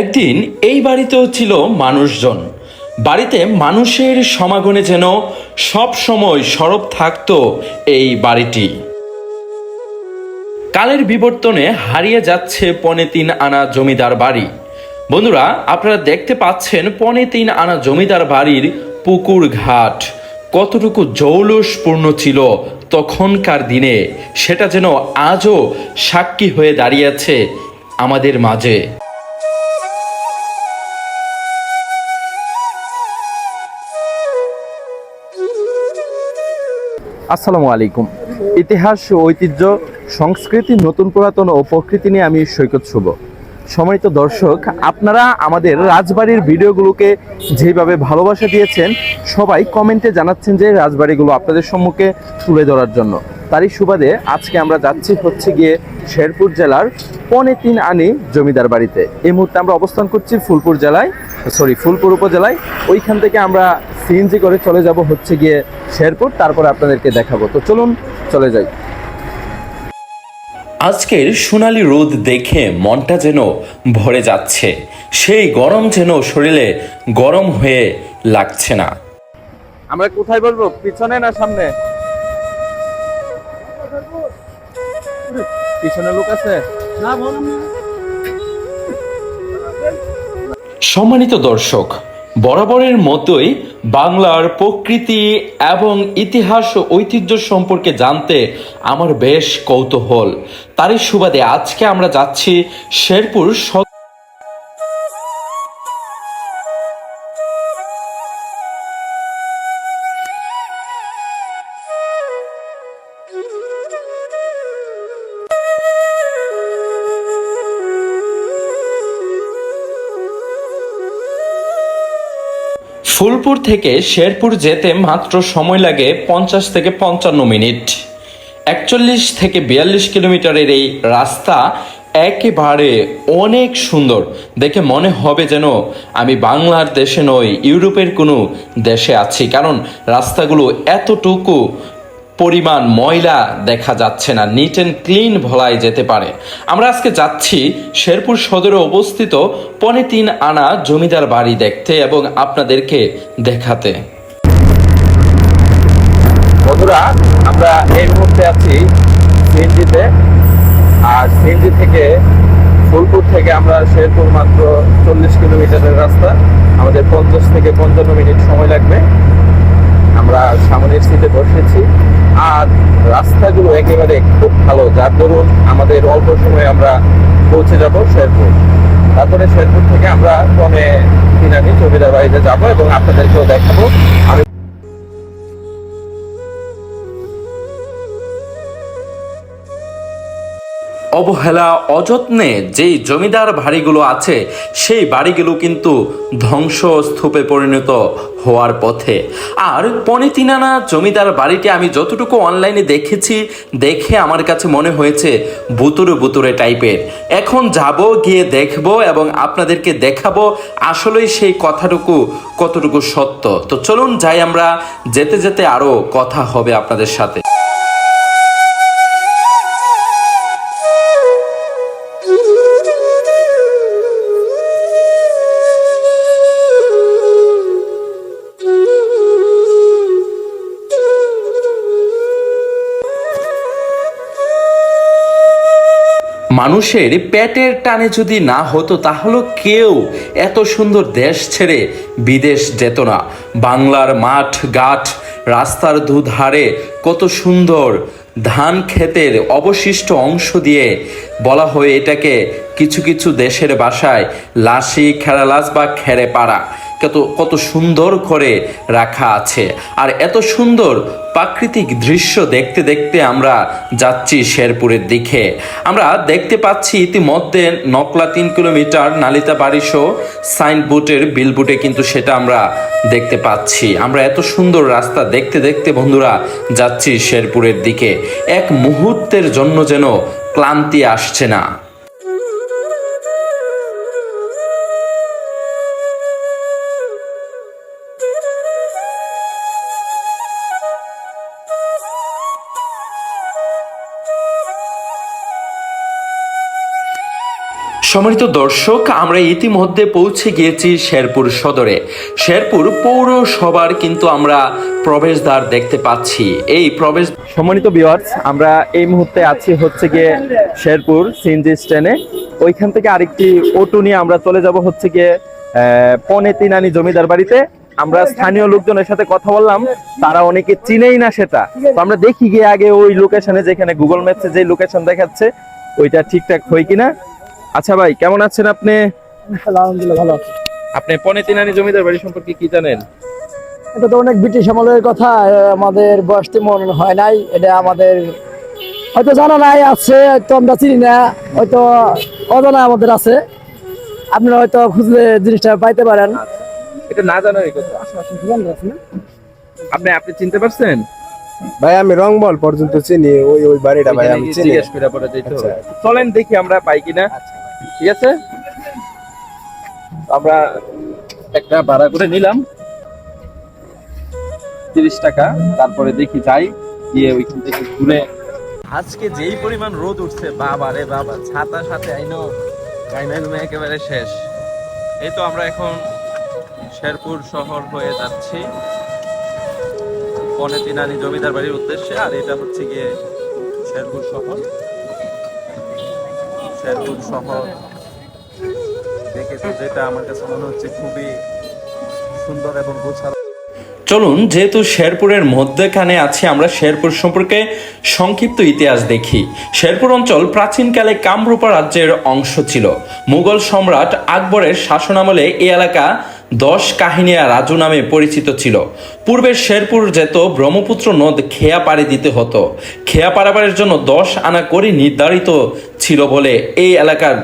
একদিন এই বাড়িতেও ছিল মানুষজন। বাড়িতে মানুষের সমাগমে যেন সব সময় সরব থাকত এই বাড়িটি। কালের বিবর্তনে হারিয়ে যাচ্ছে পনে তিন আনা জমিদার বাড়ি। বন্ধুরা, আপনারা দেখতে পাচ্ছেন পনে তিন আনা জমিদার বাড়ির পুকুর ঘাট। কতটুকু জৌলসপূর্ণ ছিল তখনকার দিনে, সেটা যেন আজও সাক্ষী হয়ে দাঁড়িয়েছে আমাদের মাঝে। আসসালামু আলাইকুম। ইতিহাস ঐতিহ্য, সংস্কৃতি নতুন পুরাতন ও প্রকৃতি নিয়ে আমি সৈকত শুভ। সম্মানিত দর্শক, আপনারা আমাদের রাজবাড়ির ভিডিওগুলোকে যেভাবে ভালোবাসা দিয়েছেন, সবাই কমেন্টে জানাচ্ছেন যে রাজবাড়িগুলো আপনাদের সম্মুখে তুলে ধরার জন্য। তারই সুবাদে আজকে আমরা যাচ্ছি হচ্ছে গিয়ে শেরপুর জেলার পনে তিন আনি জমিদার বাড়িতে। এই মুহূর্তে আমরা অবস্থান করছি ফুলপুর জেলায় সরি ফুলপুর উপজেলায়। ওইখান থেকে আমরা সিএনজি করে চলে যাব হচ্ছে গিয়ে শেরপুর তারপরে আপনাদেরকে দেখাবো। তো চলুন চলে যাই। আজকের সোনালি রোদ দেখে মনটা যেন ভরে যাচ্ছে। সেই গরম যেন শরীরে গরম হয়ে লাগছে না। আমরা কোথায় বলব পিছনে না সামনে? পিছনে লোক আছে? সম্মানিত দর্শক বরাবরের মতোই বাংলার প্রকৃতি এবং ইতিহাস ও ঐতিহ্য সম্পর্কে জানতে আমার বেশ কৌতূহল। তারই সুবাদে আজকে আমরা যাচ্ছি শেরপুর ফুলপুর থেকে শেরপুর যেতে মাত্র সময় লাগে পঞ্চাশ থেকে পঞ্চান্ন মিনিট। একচল্লিশ থেকে বিয়াল্লিশ কিলোমিটারের এই রাস্তা একেবারে অনেক সুন্দর। দেখে মনে হবে যেন আমি বাংলার দেশে নই, ইউরোপের কোনো দেশে আছি। কারণ রাস্তাগুলো এতটুকু পরিমাণ ময়লা দেখা যাচ্ছে না নিট অ্যান্ড ক্লিন ভলাই যেতে পারে। আমরা আজকে যাচ্ছি শেরপুর সদরে অবস্থিত পনে তিন আনা জমিদার বাড়ি দেখতে এবং আপনাদেরকে দেখাতে। বন্ধুরা, আমরা এই মুহূর্তে আছি সিএনজিতে। আর সিএনজি থেকে ফুলপুর থেকে আমরা শেরপুর মাত্র চল্লিশ কিলোমিটারের রাস্তা। আমাদের পঞ্চাশ থেকে পঞ্চান্ন মিনিট সময় লাগবে। আমরা সামনের সিটে বসেছি। আর রাস্তাগুলো একেবারে খুব ভালো। যার দরুন আমাদের অল্প সময়ে আমরা পৌঁছে যাব শেরপুর। তারপরে শেরপুর থেকে আমরা ক্রমে কিনানি জমিদার বাড়িতে যাব এবং আপনাদেরকেও দেখাবো। আমি অবহেলা, অযত্নে যেই জমিদার বাড়িগুলো আছে, সেই বাড়িগুলো কিন্তু ধ্বংসস্তূপে পরিণত হওয়ার পথে। আর পনে তিনানা জমিদার বাড়িটি আমি যতটুকু অনলাইনে দেখেছি, দেখে আমার কাছে মনে হয়েছে বুতুরে বুতুরে টাইপের। এখন যাব, গিয়ে দেখব এবং আপনাদেরকে দেখাবো আসলেই সেই কথাটুকু কতটুকু সত্য। তো চলুন যাই আমরা, যেতে যেতে আরও কথা হবে আপনাদের সাথে। মানুষের পেটের টানে যদি না হতো, তাহলে কেউ এত সুন্দর দেশ ছেড়ে বিদেশ যেত না। বাংলার মাঠ গাঠ রাস্তার দুধারে কত সুন্দর ধান ক্ষেতের অবশিষ্ট অংশ দিয়ে বলা হয় এটাকে কিছু কিছু দেশের বাসায় লাশি খেরালাস বা খেরে পাড়া কত কত সুন্দর করে রাখা আছে। আর এত সুন্দর প্রাকৃতিক দৃশ্য দেখতে দেখতে আমরা যাচ্ছি শেরপুরের দিকে। আমরা দেখতে পাচ্ছি ইতিমধ্যে নকলা তিন কিলোমিটার নালিতা বাড়িসহ সাইনবোর্ডের বিলবোর্ডে কিন্তু সেটা আমরা দেখতে পাচ্ছি। আমরা এত সুন্দর রাস্তা দেখতে দেখতে বন্ধুরা যাচ্ছি শেরপুরের দিকে। এক মুহূর্তের জন্য যেন ক্লান্তি আসছে না। সম্মানিত দর্শক, আমরা ইতিমধ্যে পৌঁছে গিয়েছি শেরপুর সদরে। শেরপুর পৌরসভার কিন্তু আমরা প্রবেশদ্বার দেখতে পাচ্ছি। এই প্রবেশ সম্মানিত ভিউয়ার্স আমরা এই মুহূর্তে আছি হচ্ছে গিয়ে শেরপুর সিএনজি স্ট্যান্ডে। ওইখান থেকে আরেকটি অটো নিয়ে আমরা চলে যাব হচ্ছে গিয়ে পনে তিনানি জমিদার বাড়িতে। আমরা স্থানীয় লোকজনের সাথে কথা বললাম, তারা অনেকে চিনেই না সেটা। তো আমরা দেখি গিয়ে আগে ওই লোকেশনে যেখানে গুগল ম্যাপসে যে লোকেশন দেখাচ্ছে, ওইটা ঠিকঠাক হয় কিনা। আচ্ছা ভাই কেমন আছেন আপনি? আলহামদুলিল্লাহ ভালো আছে। আপনি পনে তিনানি জমিদার বাড়ি সম্পর্কে কি জানেন? এটা তো অনেক ব্রিটিশ আমলের কথা আমাদের বয়স মনে হয় নাই এটা আমাদের হয়তো জানা নাই আছে তো আমরা চিনি না হয়তো অজানা আমাদের আছে। আপনারা হয়তো খুঁজলে জিনিসটা পাইতে পারেন। এটা না জানারই কথা। আপনি আপনি চিনতে পারছেন? ভাই আমি রংবল পর্যন্ত চিনি ওই ওই বাড়িটা ভাই আমি চিনি। জিজ্ঞেস করে পরে যেতে হবে। আচ্ছা। চলেন দেখি আমরা পাই কিনা। ঠিক আছে? আমরা একটা ভাড়া করে নিলাম। তিরিশ টাকা। তারপরে দেখি যাই, গিয়ে ওইখান থেকে ঘুরে। আজকে যেই পরিমাণ রোদ উঠছে, বাবা রে বাবা, ছাতা সাথে আইনো গাইনা একেবারে শেষ। এই তো আমরা এখন শেরপুর শহর হয়ে যাচ্ছি। পনে তিনানি জমিদার বাড়ির উদ্দেশ্যে, আর এটা হচ্ছে গিয়ে শেরপুর শহর। শেরপুর শহর দেখে যেটা আমার কাছে মনে হচ্ছে খুবই সুন্দর এবং গোছালো। চলুন, যেহেতু শেরপুরের মধ্যেখানে আছি, আমরা শেরপুর সম্পর্কে সংক্ষিপ্ত ইতিহাস দেখি। শেরপুর অঞ্চল প্রাচীনকালে কামরূপা রাজ্যের অংশ ছিল। মুঘল সম্রাট আকবরের শাসনামলে এই এলাকা দশ কাহিনিয়া রাজু নামে পরিচিত ছিল। পূর্বে শেরপুর যেত ব্রহ্মপুত্র নদ খেয়া পাড়ি দিতে হতো। খেয়া পারাবারের জন্য দশ আনা করে নির্ধারিত ছিল বলে এই এলাকার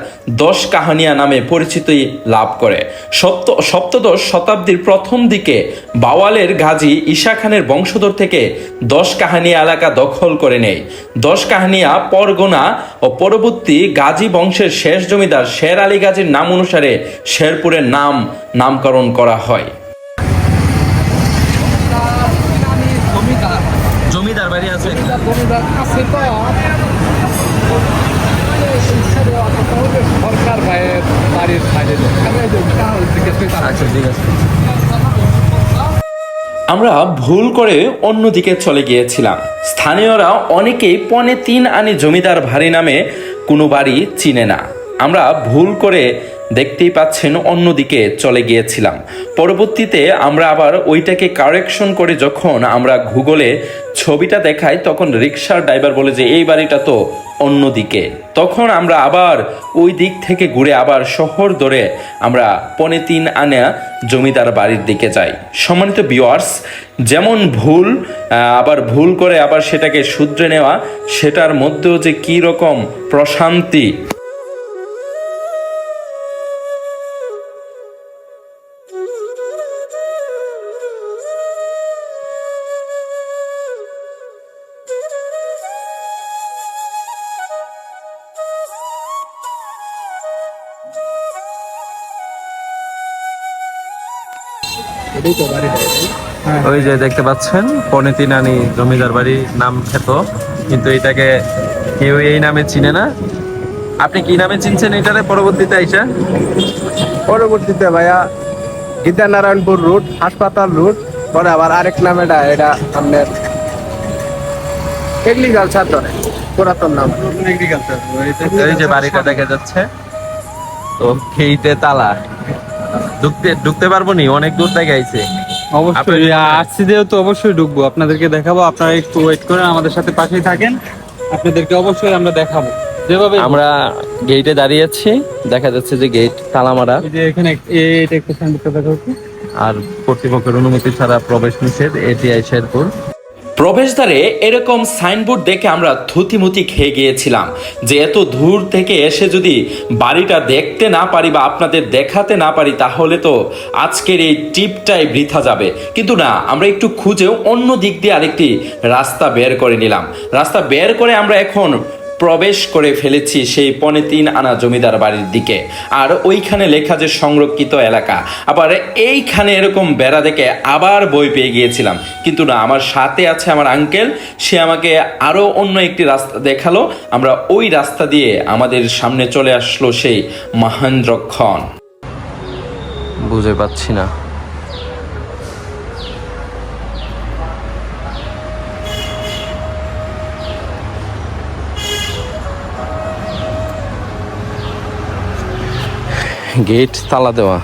দশ কাহানিয়া নামে পরিচিতি লাভ করে। সপ্ত সপ্তদশ শতাব্দীর প্রথম দিকে বাওয়ালের গাজী ঈশা খানের বংশধর থেকে দশ কাহানিয়া এলাকা দখল করে নেয়। দশ কাহানিয়া পরগনা ও পরবর্তী গাজী বংশের শেষ জমিদার শের আলী গাজীর নাম অনুসারে শেরপুরের নাম নামকরণ করা হয়। জমিদার বাড়ি আছে সরকার ভাইয়ের বাড়ির সাইডে আচ্ছা আমরা ভুল করে অন্যদিকে চলে গিয়েছিলাম। স্থানীয়রা অনেকেই পনে তিন আনি জমিদার ভারী নামে কোনো বাড়ি চিনে না। আমরা ভুল করে দেখতেই পাচ্ছেন, অন্যদিকে চলে গিয়েছিলাম। পরবর্তীতে আমরা আবার ওইটাকে কারেকশন করে যখন আমরা গুগলে ছবিটা দেখাই, তখন রিক্সার ড্রাইভার বলে যে, এই বাড়িটা তো অন্যদিকে। তখন আমরা আবার ওই দিক থেকে ঘুরে আবার শহর ধরে আমরা পনে তিন আনা জমিদার বাড়ির দিকে যাই। সম্মানিত বিওয়ার্স যেমন ভুল আবার ভুল করে আবার সেটাকে শুধরে নেওয়া, সেটার মধ্যেও যে কী রকম প্রশান্তি। ওই যে দেখতে পাচ্ছেন পনেতি নানি জমিদার বাড়ি নাম খ্যাত কিন্তু এটাকে কেউ এই নামে চিনে না। আপনি কি নামে চিনছেন এটারে পরবর্তীতে আইসা? পরবর্তীতে ভাইয়া গীতানারায়ণপুর রুট হাসপাতাল রুট পরে আবার আরেক নাম এটা এটা আপনার এগ্রিকালচার ধরে পুরাতন নাম। এই যে বাড়িটা দেখা যাচ্ছে তো খেইতে তালা। ঢুকতে ঢুকতে পারব নি? অনেক দূর থেকে আইছে। অবশ্যই আসছি যেহেতু অবশ্যই ঢুকবো। আপনাদেরকে দেখাবো আপনারা একটু ওয়েট করেন আমাদের সাথে পাশেই থাকেন। আপনাদেরকে অবশ্যই আমরা দেখাবো। যেভাবে আমরা গেটে দাঁড়িয়ে আছি দেখা যাচ্ছে যে গেট তালা মারা এই যে এখানে এটা একটা হচ্ছে আর কর্তৃপক্ষের অনুমতি ছাড়া প্রবেশ নিষেধ এটিআই শেরপুর প্রবেশদ্বারে এরকম সাইনবোর্ড দেখে আমরা থুতিমুতি খেয়ে গিয়েছিলাম। যে এত দূর থেকে এসে যদি বাড়িটা দেখতে না পারি বা আপনাদের দেখাতে না পারি, তাহলে তো আজকের এই টিপটাই বৃথা যাবে। কিন্তু না, আমরা একটু খুঁজেও অন্য দিক দিয়ে আরেকটি রাস্তা বের করে নিলাম। রাস্তা বের করে আমরা এখন প্রবেশ করে ফেলেছি সেই পনে তিন আনা জমিদার বাড়ির দিকে। আর ওইখানে লেখা যে সংরক্ষিত এলাকা, আবার এইখানে এরকম বেড়া দেখে আবার বই পেয়ে গিয়েছিলাম। কিন্তু না, আমার সাথে আছে আমার আঙ্কেল, সে আমাকে আরও অন্য একটি রাস্তা দেখাল। আমরা ওই রাস্তা দিয়ে আমাদের সামনে চলে আসলো সেই মহেন্দ্রক্ষণ বুঝে পাচ্ছি না। গেট তালা দেওয়া,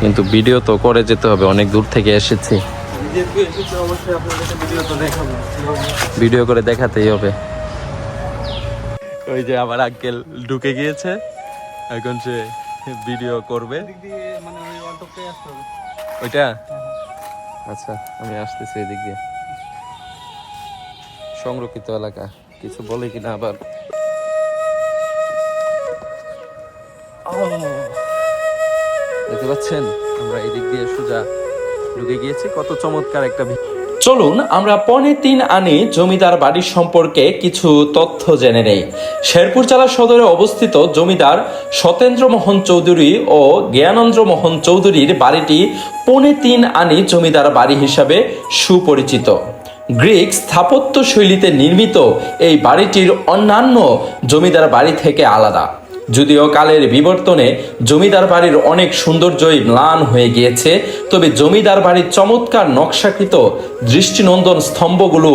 কিন্তু ভিডিও তো করে যেতে হবে, অনেক দূর থেকে এসেছি। ভিডিও করে দেখাতেই হবে। ওই যে আমার আঙ্কেল ঢুকে গিয়েছে, এখন সে ভিডিও করবে। ওইটা? আচ্ছা আমি আসতেছি এদিক দিয়ে। সংরক্ষিত এলাকা, কিছু বলে কিনা আবার। দেখতে পাচ্ছেন? আমরা এদিক দিয়ে সোজা ঢুকে গিয়েছি। কত চমৎকার একটা চলুন, আমরা পনে তিন আনি জমিদার বাড়ির সম্পর্কে কিছু তথ্য জেনে নেই। শেরপুর জেলা সদরে অবস্থিত জমিদার সতেন্দ্র মোহন চৌধুরী ও জ্ঞানেন্দ্র মোহন চৌধুরীর বাড়িটি পনে তিন আনি জমিদার বাড়ি হিসাবে সুপরিচিত। গ্রিক স্থাপত্য শৈলীতে নির্মিত এই বাড়িটির অন্যান্য জমিদার বাড়ি থেকে আলাদা। যদিও কালের বিবর্তনে জমিদার বাড়ির অনেক সৌন্দর্যই ম্লান হয়ে গিয়েছে, তবে জমিদার বাড়ির চমৎকার নকশাকৃত দৃষ্টিনন্দন স্তম্ভগুলো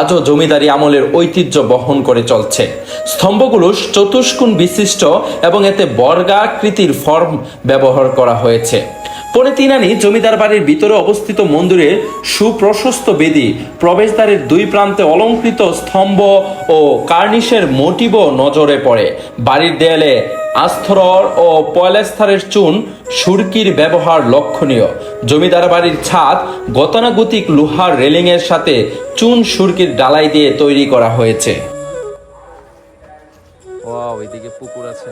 আজও জমিদারি আমলের ঐতিহ্য বহন করে চলছে। স্তম্ভগুলো চতুষ্কুণ বিশিষ্ট এবং এতে বর্গাকৃতির ফর্ম ব্যবহার করা হয়েছে। পরে তিনানি জমিদার বাড়ির ভিতরে অবস্থিত মন্দিরে সুপ্রশস্ত বেদি, প্রবেশদ্বারের দুই প্রান্তে অলঙ্কৃত স্তম্ভ ও কার্নিশের মোটিভও নজরে পড়ে। বাড়ির দেয়ালে আস্তর ও পয়লাস্তরের চুন সুরকির ব্যবহার লক্ষণীয়। জমিদার বাড়ির ছাদ গতানুগতিক লোহার রেলিংয়ের সাথে চুন সুরকির ডালাই দিয়ে তৈরি করা হয়েছে। ওয়াও, এদিকে পুকুর আছে।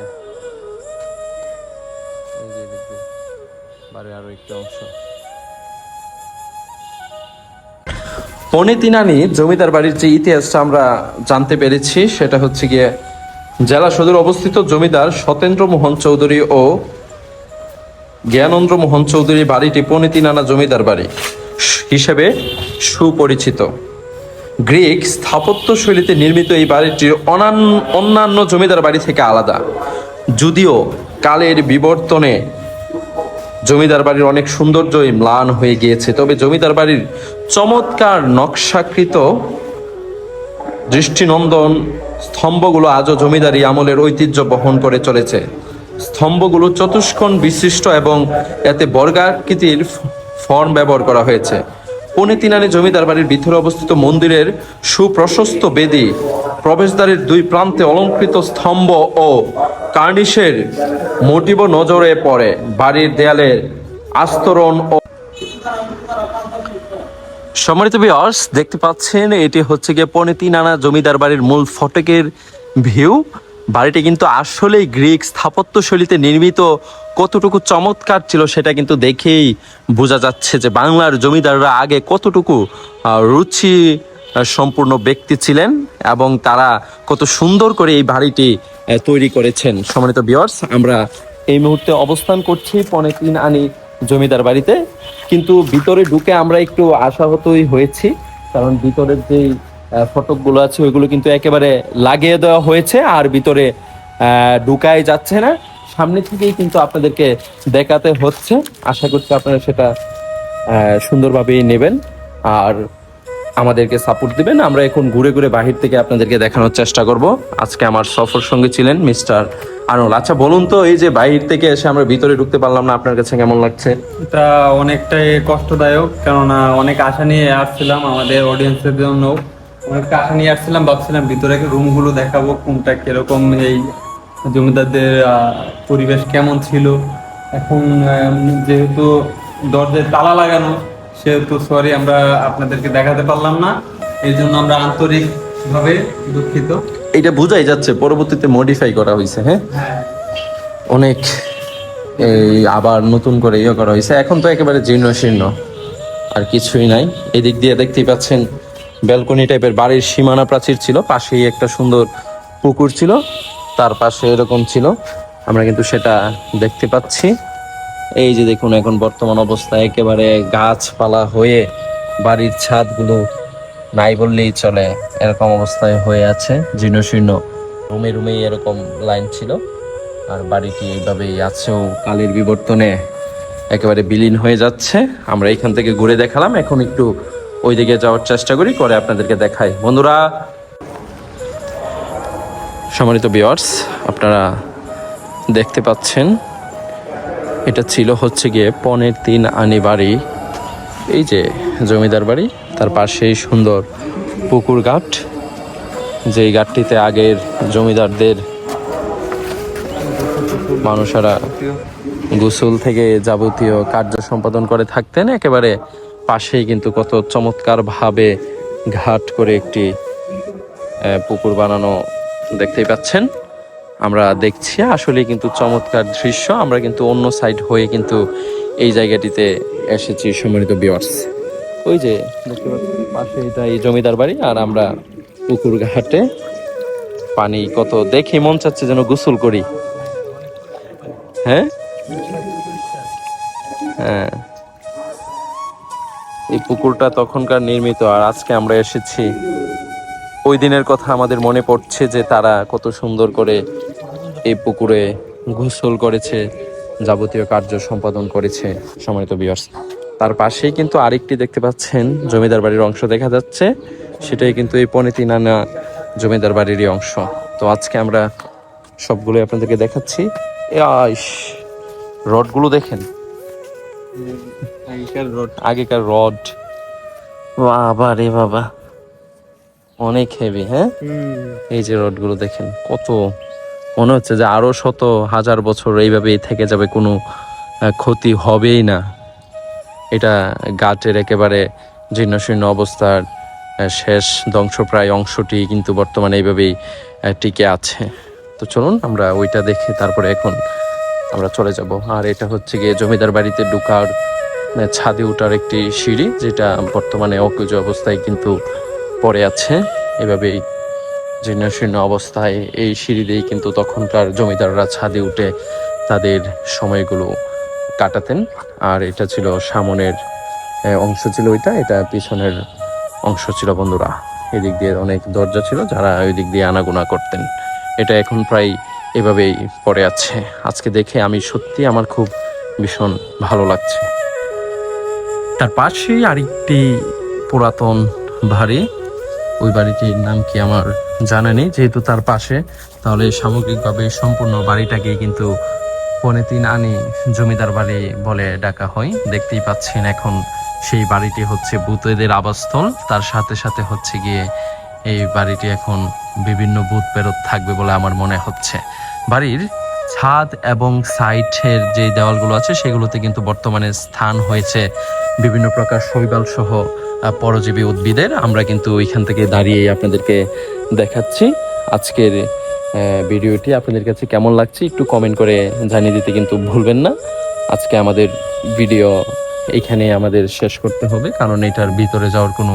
বাড়ির আরও একটা অংশ। পনে তিনানি জমিদার বাড়ির যে ইতিহাসটা আমরা জানতে পেরেছি, সেটা হচ্ছে গিয়ে জেলা সদর অবস্থিত জমিদার সতেন্দ্র মোহন চৌধুরী ও জ্ঞানেন্দ্র মোহন চৌধুরী বাড়িটি পনে তিনানা জমিদার বাড়ি হিসেবে সুপরিচিত। গ্রিক স্থাপত্য শৈলীতে নির্মিত এই অনান- অন্যান্য জমিদার বাড়ি থেকে আলাদা। যদিও কালের বিবর্তনে জমিদার বাড়ির অনেক সৌন্দর্যই ম্লান হয়ে গিয়েছে। তবে জমিদার বাড়ির চমৎকার নকশাকৃত দৃষ্টিনন্দন স্তম্ভগুলো আজও জমিদারি আমলের ঐতিহ্য বহন করে চলেছে। স্তম্ভগুলো চতুষ্কোণ বিশিষ্ট এবং এতে বর্গাকৃতির ফর্ম ব্যবহার করা হয়েছে। পনে তিনানি জমিদার বাড়ির ভিতরে অবস্থিত মন্দিরের সুপ্রশস্ত বেদি, প্রবেশদ্বারের দুই প্রান্তে অলঙ্কৃত স্তম্ভ ও কার্নিশের মোটিভ নজরে পড়ে বাড়ির দেয়ালে আস্তরণ ও সম্মানিত বিয়ার্স দেখতে পাচ্ছেন, এটি হচ্ছে গিয়ে পনে তিন আনা জমিদার বাড়ির মূল ফটকের ভিউ বাড়িটি কিন্তু আসলেই গ্রিক স্থাপত্য শৈলীতে নির্মিত। কতটুকু চমৎকার ছিল সেটা কিন্তু দেখেই বোঝা যাচ্ছে যে বাংলার জমিদাররা আগে কতটুকু রুচি সম্পূর্ণ ব্যক্তি ছিলেন এবং তারা কত সুন্দর করে এই বাড়িটি তৈরি করেছেন। সম্মানিত বিয়ার্স আমরা এই মুহূর্তে অবস্থান করছি পনে তিন আনি জমিদার বাড়িতে। কিন্তু ভিতরে ঢুকে আমরা একটু আশাহতই হয়েছি, কারণ ভিতরের যেই ফটকগুলো আছে, ওইগুলো কিন্তু একেবারে লাগিয়ে দেওয়া হয়েছে, আর ভিতরে ঢুকাই যাচ্ছে না। সামনে থেকেই কিন্তু আপনাদেরকে দেখাতে হচ্ছে। আশা করছি আপনারা সেটা সুন্দরভাবেই নেবেন। আর আমাদেরকে সাপোর্ট দিবেন। আমরা এখন ঘুরে ঘুরে বাহির থেকে আপনাদেরকে দেখানোর চেষ্টা করব। আজকে আমার সফর সঙ্গে ছিলেন মিস্টার আনল আচ্ছা বলুন তো, এই যে বাহির থেকে এসে আমরা ভিতরে ঢুকতে পারলাম না, আপনার কাছে কেমন লাগছে? এটা অনেকটাই কষ্টদায়ক, কেননা অনেক আশা নিয়ে আসছিলাম আমাদের অডিয়েন্সের জন্য। অনেক আশা নিয়ে আসছিলাম, ভাবছিলাম ভিতরে রুমগুলো দেখাবো, কোনটা কীরকম, এই জমিদারদের পরিবেশ কেমন ছিল। এখন যেহেতু দরজায় তালা লাগানো সেহেতু সরি আমরা আপনাদেরকে দেখাতে পারলাম না। এই জন্য আমরা আন্তরিকভাবে দুঃখিত। এটা বোঝাই যাচ্ছে পরবর্তীতে মডিফাই করা হয়েছে হ্যাঁ? হ্যাঁ। অনেক এই আবার নতুন করে ইয়ে করা হয়েছে। এখন তো একেবারে জীর্ণ শীর্ণ আর কিছুই নাই। এদিক দিয়ে দেখতেই পাচ্ছেন ব্যালকনি টাইপের বাড়ির সীমানা প্রাচীর ছিল পাশেই একটা সুন্দর পুকুর ছিল তার পাশে এরকম ছিল। আমরা কিন্তু সেটা দেখতে পাচ্ছি। এই যে দেখুন, এখন বর্তমান অবস্থায় একেবারে গাছপালা হয়ে বাড়ির ছাদগুলো নাই বললেই চলে, এরকম অবস্থায় হয়ে আছে, জীর্ণ শীর্ণ। রুমে রুমেই এরকম লাইন ছিল, আর বাড়িটি এইভাবেই আছেও কালের বিবর্তনে একেবারে বিলীন হয়ে যাচ্ছে। আমরা এখান থেকে ঘুরে দেখালাম, এখন একটু ওই দিকে যাওয়ার চেষ্টা করি করে আপনাদেরকে দেখাই। বন্ধুরা, সম্মানিত বিয়ার্স আপনারা দেখতে পাচ্ছেন এটা ছিল হচ্ছে গিয়ে পনেরো তিন আনি বাড়ি। এই যে জমিদার বাড়ি, তার পাশেই সুন্দর পুকুর ঘাট। যেই ঘাটটিতে আগের জমিদারদের মানুষেরা গোসল থেকে যাবতীয় কার্য সম্পাদন করে থাকতেন, একেবারে পাশেই কিন্তু কত চমৎকার ভাবে ঘাট করে একটি পুকুর বানানো দেখতেই পাচ্ছেন। আমরা দেখছি আসলে কিন্তু চমৎকার দৃশ্য। আমরা কিন্তু অন্য সাইড হয়ে কিন্তু এই জায়গাটিতে এসেছি সম্মানিত বিয়ার্স ওই যে পাশে এটা এই জমিদার বাড়ি, আর আমরা পুকুর ঘাটে পানি কত দেখে মন চাচ্ছে যেন গোসল করি। হ্যাঁ? হ্যাঁ। এই পুকুরটা তখনকার নির্মিত, আর আজকে আমরা এসেছি ওই দিনের কথা আমাদের মনে পড়ছে যে তারা কত সুন্দর করে এই পুকুরে গোসল করেছে যাবতীয় কার্য সম্পাদন করেছে সম্মানিত বিয়ার্স তার পাশেই কিন্তু আরেকটি দেখতে পাচ্ছেন জমিদার বাড়ির অংশ দেখা যাচ্ছে। সেটাই কিন্তু এই পনেতি নানা জমিদার বাড়িরই অংশ। তো আজকে আমরা সবগুলোই আপনাদেরকে দেখাচ্ছি। আইস রডগুলো দেখেন। আগেকার রোড। আগেকার রড। বাবা রে বাবা। অনেক হেভি হ্যাঁ? এই যে রডগুলো দেখেন কত মনে হচ্ছে যে আরও শত হাজার বছর এইভাবেই থেকে যাবে কোনো ক্ষতি হবেই না। এটা গাটের একেবারে জীর্ণ শীর্ণ অবস্থার শেষ ধ্বংসপ্রায় অংশটি কিন্তু বর্তমানে এইভাবেই টিকে আছে। তো চলুন আমরা ওইটা দেখে তারপরে এখন আমরা চলে যাব। আর এটা হচ্ছে গিয়ে জমিদার বাড়িতে ঢুকার ছাদে ওঠার একটি সিঁড়ি যেটা বর্তমানে অকুজ অবস্থায় কিন্তু পড়ে আছে। এভাবেই জীর্ণ শীর্ণ অবস্থায় এই সিঁড়ি দিয়েই কিন্তু তখনকার জমিদাররা ছাদে উঠে তাদের সময়গুলো কাটাতেন। আর এটা ছিল সামনের অংশ ছিল ওইটা এটা পিছনের অংশ ছিল বন্ধুরা। এদিক দিয়ে অনেক দরজা ছিল যারা ওই দিক দিয়ে আনাগোনা করতেন। এটা এখন প্রায় এভাবেই পড়ে আছে। আজকে দেখে আমি সত্যি আমার খুব ভীষণ ভালো লাগছে। তার পাশেই আরেকটি পুরাতন বাড়ি। ওই বাড়িটির নাম কি আমার জানা নেই, যেহেতু তার পাশে। তাহলে সামগ্রিকভাবে সম্পূর্ণ বাড়িটাকে কিন্তু পনে তিন আনি জমিদার বাড়ি বলে ডাকা হয়। দেখতেই পাচ্ছেন এখন সেই বাড়িটি হচ্ছে ভূতেদের আবাসস্থল। তার সাথে সাথে হচ্ছে গিয়ে এই বাড়িটি এখন বিভিন্ন ভূত পেরত থাকবে বলে আমার মনে হচ্ছে। বাড়ির ছাদ এবং সাইটের যে দেওয়ালগুলো আছে, সেগুলোতে কিন্তু বর্তমানে স্থান হয়েছে। বিভিন্ন প্রকার শৈবাল সহ পরজীবী উদ্ভিদের। আমরা কিন্তু ওইখান থেকে দাঁড়িয়ে আপনাদেরকে দেখাচ্ছি। আজকের ভিডিওটি আপনাদের কাছে কেমন লাগছে একটু কমেন্ট করে জানিয়ে দিতে কিন্তু ভুলবেন না। আজকে আমাদের ভিডিও এইখানে আমাদের শেষ করতে হবে, কারণ এটার ভিতরে যাওয়ার কোনো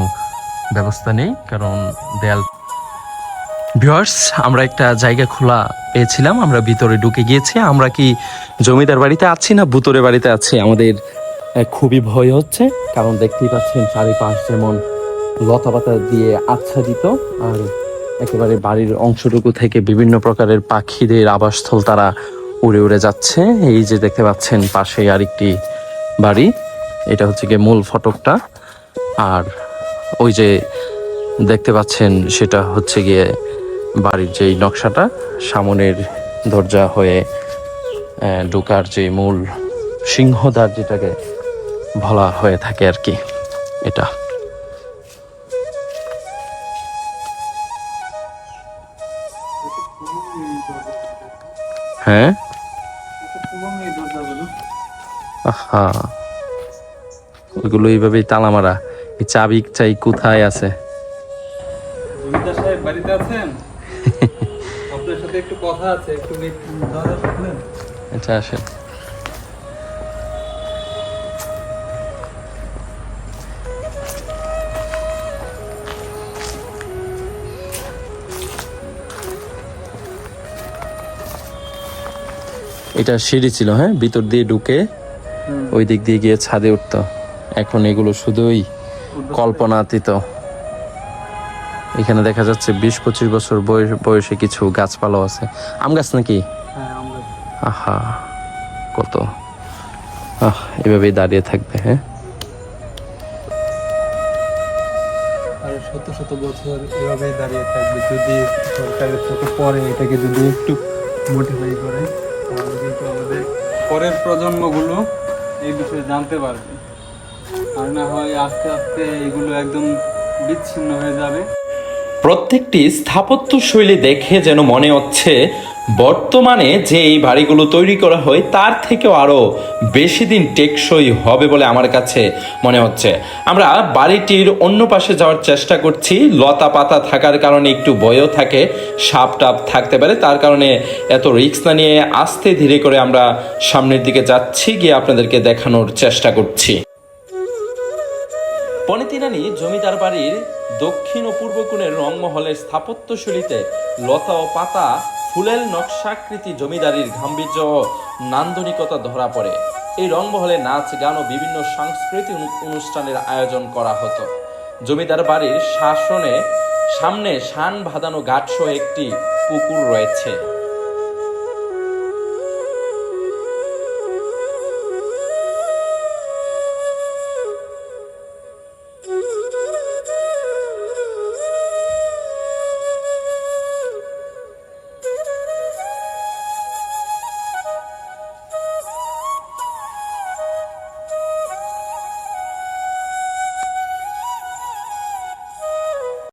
ব্যবস্থা নেই, কারণ দেয়াল ভিওয়ার্স আমরা একটা জায়গা খোলা পেয়েছিলাম, আমরা ভিতরে ঢুকে গিয়েছি। আমরা কি জমিদার বাড়িতে আছি না ভুতরে বাড়িতে আছি? আমাদের খুবই ভয় হচ্ছে। কারণ দেখতেই পাচ্ছেন চারিপাশ যেমন লতা পাতা দিয়ে আচ্ছাদিত, আর একেবারে বাড়ির অংশটুকু থেকে বিভিন্ন প্রকারের পাখিদের আবাসস্থল তারা উড়ে উড়ে যাচ্ছে। এই যে দেখতে পাচ্ছেন পাশে আরেকটি বাড়ি। এটা হচ্ছে গিয়ে মূল ফটকটা। আর ওই যে দেখতে পাচ্ছেন সেটা হচ্ছে গিয়ে বাড়ির যেই নকশাটা, সামনের দরজা হয়ে ঢোকার যে মূল সিংহদ্বার যেটাকে বলা হয়ে থাকে আর কি এটা। হ্যাঁ? আহা। ওইগুলো এইভাবেই তালা মারা। এই চাবি চাই কোথায় আছে? বাড়িতে আছেন? আপনার সাথে একটু কথা আছে একটু আচ্ছা আসেন। এটা সিঁড়ি ছিল হ্যাঁ? ভিতর দিয়ে ঢুকে ওই দিক দিয়ে গিয়ে ছাদে উঠতো। এখন এগুলো শুধুই কল্পনাতীত। এখানে দেখা যাচ্ছে বিশ পঁচিশ বছর বয়স বয়সে কিছু গাছপালাও আছে। আম গাছ নাকি? হ্যাঁ আহা কত। আহ এভাবেই দাঁড়িয়ে থাকবে হ্যাঁ? শত শত বছর এভাবেই দাঁড়িয়ে থাকবে। যদি সরকারের চোখে পরে এটাকে যদি একটু মোটিফাই করে পরের প্রজন্মগুলো এই বিষয়ে জানতে পারবে। আর না হয় আস্তে আস্তে এগুলো একদম বিচ্ছিন্ন হয়ে যাবে। প্রত্যেকটি স্থাপত্য শৈলী দেখে যেন মনে হচ্ছে বর্তমানে যে এই বাড়িগুলো তৈরি করা হয়, তার থেকেও আরও বেশি দিন টেকসই হবে বলে আমার কাছে মনে হচ্ছে। আমরা বাড়িটির অন্য পাশে যাওয়ার চেষ্টা করছি। লতা পাতা থাকার কারণে একটু ভয়ও থাকে, সাপ টাপ থাকতে পারে। তার কারণে এত রিক্স না নিয়ে আস্তে ধীরে করে আমরা সামনের দিকে যাচ্ছি, গিয়ে আপনাদেরকে দেখানোর চেষ্টা করছি। পনিতিনানি জমিদার বাড়ির দক্ষিণ ও পূর্ব কোণের রংমহলের স্থাপত্যশৈলীতে লতা ও পাতা ফুলের নকশাকৃতি জমিদারির গাম্ভীর্য ও নান্দনিকতা ধরা পড়ে। এই রংমহলে নাচ, গান ও বিভিন্ন সাংস্কৃতিক অনুষ্ঠানের আয়োজন করা হতো। জমিদার বাড়ির শাসনে সামনে শান ভাদানো গাঠসহ একটি পুকুর রয়েছে।